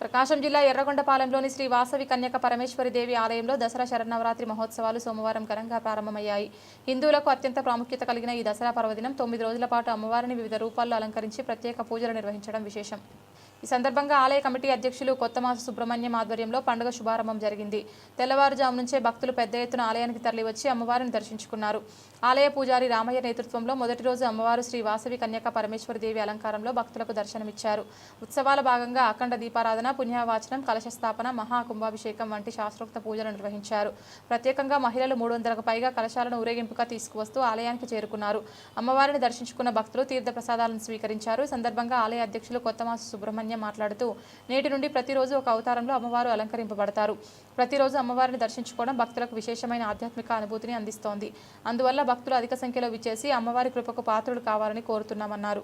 ప్రకాశం జిల్లా ఎర్రగొండపాలెంలోని శ్రీ వాసవి కన్యక పరమేశ్వరి దేవి ఆలయంలో దసరా శరన్నవరాత్రి మహోత్సవాలు సోమవారం ఘనంగా ప్రారంభమయ్యాయి. హిందువులకు అత్యంత ప్రాముఖ్యత కలిగిన ఈ దసరా పర్వదినం తొమ్మిది రోజుల పాటు అమ్మవారిని వివిధ రూపాల్లో అలంకరించి ప్రత్యేక పూజలు నిర్వహించడం విశేషం. ఈ సందర్భంగా ఆలయ కమిటీ అధ్యక్షులు కొత్తమాస సుబ్రహ్మణ్యం ఆధ్వర్యంలో పండుగ శుభారంభం జరిగింది. తెల్లవారుజాము నుంచే భక్తులు పెద్ద ఎత్తున ఆలయానికి తరలివచ్చి అమ్మవారిని దర్శించుకున్నారు. ఆలయ పూజారి రామయ్య నేతృత్వంలో మొదటి రోజు అమ్మవారు శ్రీ వాసవి కన్యక పరమేశ్వరి దేవి అలంకారంలో భక్తులకు దర్శనమిచ్చారు. ఉత్సవాల భాగంగా అఖండ దీపారాధన పుణ్యవాచనం కలశ స్థాపన మహా వంటి శాస్త్రోక్త పూజలు నిర్వహించారు. ప్రత్యేకంగా మహిళలు మూడు వందలకు పైగా కలశాలను ఊరేగింపుగా తీసుకువస్తూ ఆలయానికి చేరుకున్నారు. అమ్మవారిని దర్శించుకున్న భక్తులు తీర్థ ప్రసాదాలను స్వీకరించారు. ఈ సందర్భంగా ఆలయ అధ్యక్షులు కొత్తమాసు సుబ్రహ్మణ్యం మాట్లాడుతూ నేటి నుండి ప్రతిరోజు ఒక అవతారంలో అమ్మవారు అలంకరింపబడతారు. ప్రతిరోజు అమ్మవారిని దర్శించుకోవడం భక్తులకు విశేషమైన ఆధ్యాత్మిక అనుభూతిని అందిస్తోంది. అందువల్ల భక్తులు అధిక సంఖ్యలో విచ్చేసి అమ్మవారి కృపకు పాత్రులు కావాలని కోరుతున్నామన్నారు.